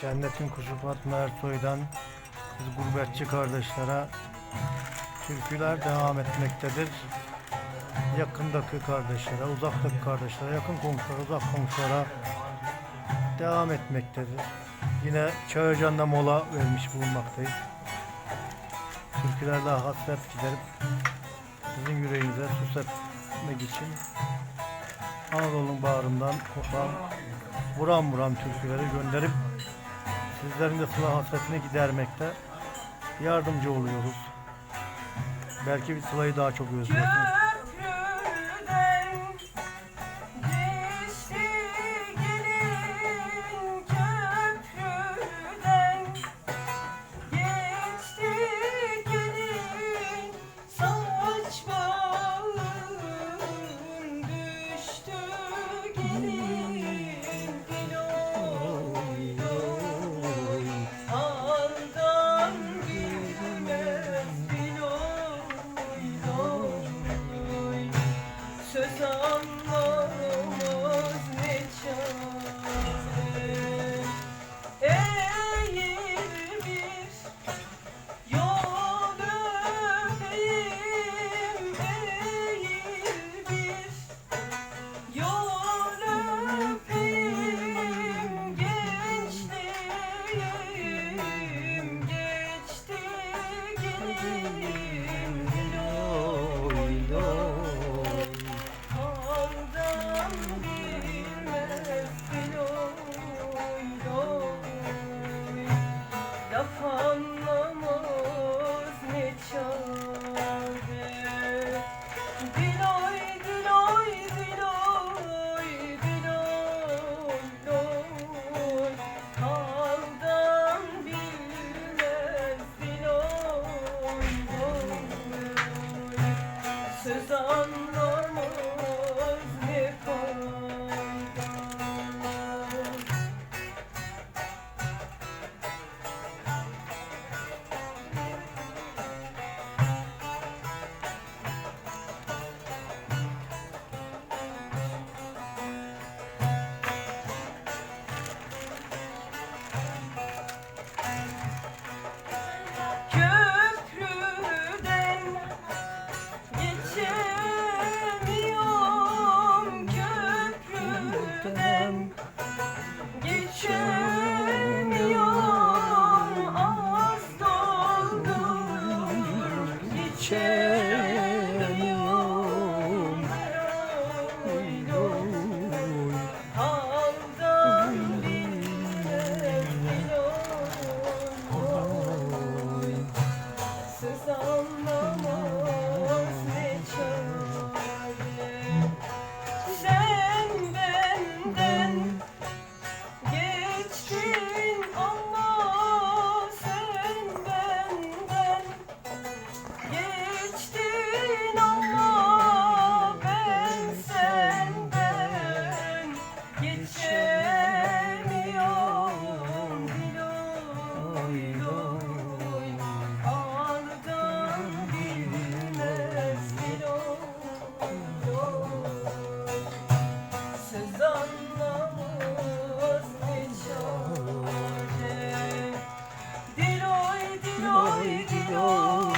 Cennetin kuşu Fatma Ersoy'dan biz gurbetçi kardeşlere türküler devam etmektedir. Yakındaki kardeşlere, uzaktaki kardeşlere, yakın komşulara, uzak komşulara devam etmektedir. Yine Çağırcan'da mola vermiş bulunmaktayız. Türkülerle hasret giderip sizin yüreğinize sus etmek için Anadolu'nun bağrından kopan vuran vuran türküleri gönderip sizlerin de sıla hasretini gidermekte yardımcı oluyoruz. Belki bir sılayı daha çok özlüyorsunuz. Thank you. Söz gidiyor gidiyor